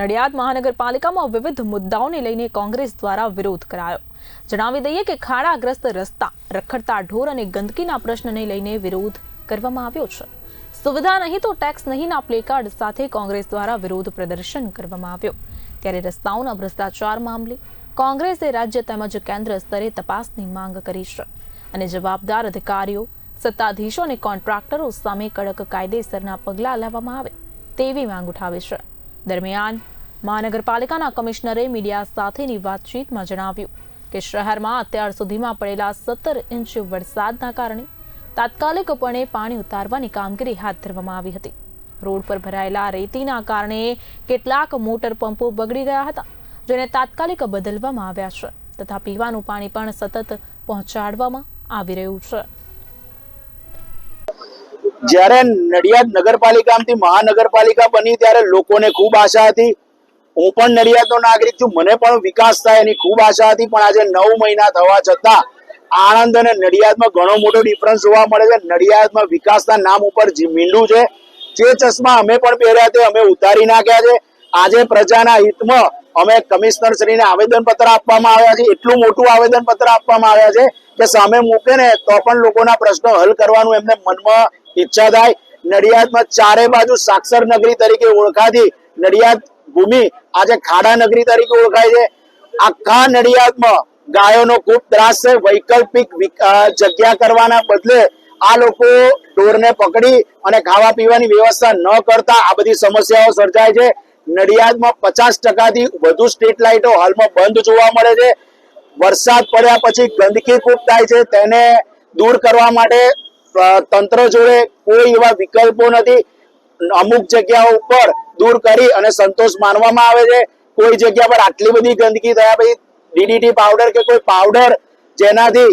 નડિયાદ મહાનગરપાલિકામાં વિવિધ મુદ્દાઓને લઈને કોંગ્રેસ દ્વારા વિરોધ કરાયો. જણાવી દઈએ કે ખાડાગ્રસ્ત રસ્તા, રખડતા ઢોર અને ગંદકીના પ્રશ્નને લઈને વિરોધ કરવામાં આવ્યો છે. સુવિધા નહીં તો ટેક્સ નહીંના પ્લેકાર્ડ સાથે કોંગ્રેસ દ્વારા વિરોધ પ્રદર્શન કરવામાં આવ્યો. ત્યારે રસ્તાઓના ભ્રષ્ટાચાર મામલે કોંગ્રેસે રાજ્ય તેમજ કેન્દ્ર સ્તરે તપાસની માંગ કરી છે અને જવાબદાર અધિકારીઓ, સત્તાધીશો અને કોન્ટ્રાક્ટરો સામે કડક કાયદેસરના પગલાં લેવામાં આવે તેવી માંગ ઉઠાવી છે. દરમિયાન મહાનગરપાલિકાના કમિશનરે મીડિયા સાથેની વાતચીતમાં જણાવ્યું કે શહેરમાં અત્યાર સુધીમાં પડેલા સત્તર ઇંચ વરસાદના કારણે તાત્કાલિકપણે પાણી ઉતારવાની કામગીરી હાથ ધરવામાં આવી હતી. રોડ પર ભરાયેલા રેતીના કારણે કેટલાક મોટર પંપો બગડી ગયા હતા, જેને તાત્કાલિક બદલવામાં આવ્યા છે તથા પીવાનું પાણી પણ સતત પહોંચાડવામાં આવી રહ્યું છે. જ્યારે નડિયાદ નગરપાલિકામાંથી મહાનગરપાલિકા બની ત્યારે લોકોને ખૂબ આશા હતી. હું પણ નડિયાદનો નાગરિક છું. મને પણ વિકાસ થાય એની ખૂબ આશા હતી. પણ આજે નવ મહિના થવા છતાં આણંદ અને નડિયાદમાં ઘણો મોટો ડિફરન્સ જોવા મળે છે. નડિયાદમાં વિકાસના નામ ઉપર મીંડું છે, જે ચશ્મા અમે પણ પહેર્યા તે અમે ઉતારી નાખ્યા છે. આજે પ્રજાના હિતમાં અમે કમિશનર શ્રીને આવેદન પત્ર આપવામાં આવ્યા છે. એટલું મોટું આવેદન પત્ર આપવામાં આવ્યા છે કે સામે મૂકે ને તો પણ લોકોના પ્રશ્નો હલ કરવાનું એમને મનમાં ઈચ્છા થાય. નડિયાદમાં ચારે બાજુ સાક્ષર નગરી તરીકે ઓળખાતી નડિયાદ ભૂમિ આજે ખાડા નગરી તરીકે ઓળખાય છે. આખા નડિયાદમાં ગાયોનો ખૂબ ત્રાસ છે. વૈકલ્પિક જગ્યા કરવાના બદલે આ લોકો ઢોરને પકડી અને ખાવા પીવાની વ્યવસ્થા ન કરતા આ બધી સમસ્યાઓ સર્જાય છે. નડિયાદમાં પચાસ ટકાથી વધુ સ્ટ્રીટ લાઇટો હાલમાં બંધ જોવા મળે છે. વરસાદ પડ્યા પછી ગંદકી ખૂબ થાય છે, તેને દૂર કરવા માટે તંત્ર જોડે કોઈ એવા વિકલ્પો નથી. અમુક જગ્યાઓ ઉપર દૂર કરી અને સંતોષ માનવામાં આવે છે. કોઈ જગ્યા પર આટલી બધી ગંદકી થયા પછી ડીડીટી પાવડર કે કોઈ પાવડર જેનાથી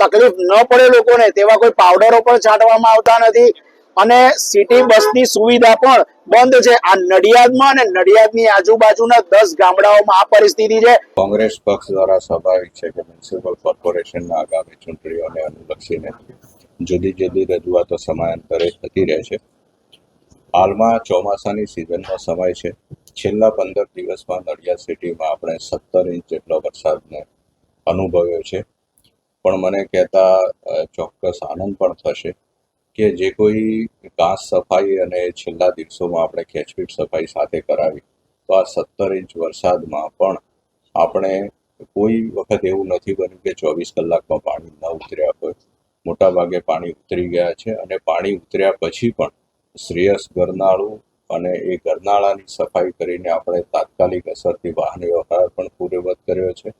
તકલીફ ન પડે લોકોને, તેવા કોઈ પાવડરો પણ છાંટવામાં આવતા નથી. અને સિટી બસની સુવિધા પણ બંધ છે. આ નડિયાદમાં અને નડિયાદની આજુબાજુના દસ ગામડાઓમાં આ પરિસ્થિતિ છે. કોંગ્રેસ પક્ષ દ્વારા સ્વાભાવિક છે કે મ્યુનિસિપલ કોર્પોરેશનના આગામી ચૂંટણીઓને અનુલક્ષીને જુદી જુદી રજૂઆતો સમયાંતરે થતી રહે છે. હાલમાં ચોમાસાની સિઝનનો સમય છે. છેલ્લા પંદર દિવસમાં નડિયાદ સિટીમાં આપણે સત્તર ઇંચ જેટલો વરસાદને અનુભવ્યો છે. પણ મને કહેતા ચોક્કસ આનંદ પણ થશે. કે જે કોઈ ઘાસ સફાઈ અને છેલ્લા દિવસોમાં આપણે ખેંચપીટ સફાઈ સાથે કરાવી, તો આ સત્તર ઇંચ વરસાદમાં પણ આપણે કોઈ વખત એવું નથી બન્યું કે ચોવીસ કલાકમાં પાણી ન ઉતર્યા હોય. મોટાભાગે પાણી ઉતરી ગયા છે અને પાણી ઉતર્યા પછી પણ શ્રેયસ ગરનાળું અને એ ગરનાળાની સફાઈ કરીને આપણે તાત્કાલિક અસરથી વાહન વ્યવહાર પણ પૂર્વવત કર્યો છે.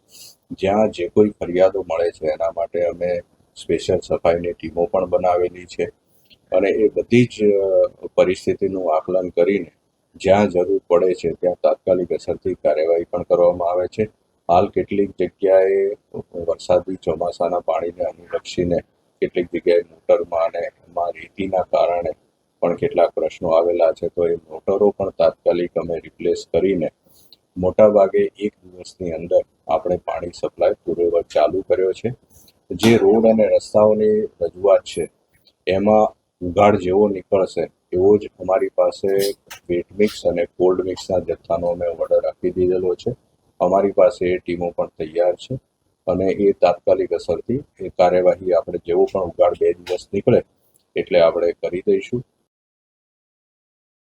જ્યાં જે કોઈ ફરિયાદો મળે છે એના માટે અમે સ્પેશિયલ સફાઈની ટીમો પણ બનાવેલી છે. અને એ બધી જ પરિસ્થિતિનું આકલન કરીને જ્યાં જરૂર પડે છે, ત્યાં તાત્કાલિક અસરથી કાર્યવાહી પણ કરવામાં આવે છે. હાલ કેટલીક જગ્યાએ વરસાદી ચોમાસાના પાણીને અનુલક્ષીને કેટલીક જગ્યાએ મોટરમાં અને એમાં રેતીના કારણે પણ કેટલાક પ્રશ્નો આવેલા છે, તો એ મોટરો પણ તાત્કાલિક અમે રિપ્લેસ કરીને મોટા ભાગે એક દિવસની અંદર આપણે પાણી સપ્લાય પૂર્વવત ચાલુ કર્યો છે. જે રોડ અને રસ્તાઓની રજૂઆત છે, એમાં ઉઘાડ જેવો નીકળશે, એવો જ અમારી પાસે વેટ મિક્સ અને કોલ્ડ મિક્સના જથ્થાનો અમે ઓર્ડર આપી દીધેલો છે. અમારી પાસે એ ટીમો પણ તૈયાર છે અને એ તાત્કાલિક અસરથી એ કાર્યવાહી આપણે જેવો પણ ઉઘાડ બે દિવસ નીકળે, એટલે આપણે કરી દઈશું.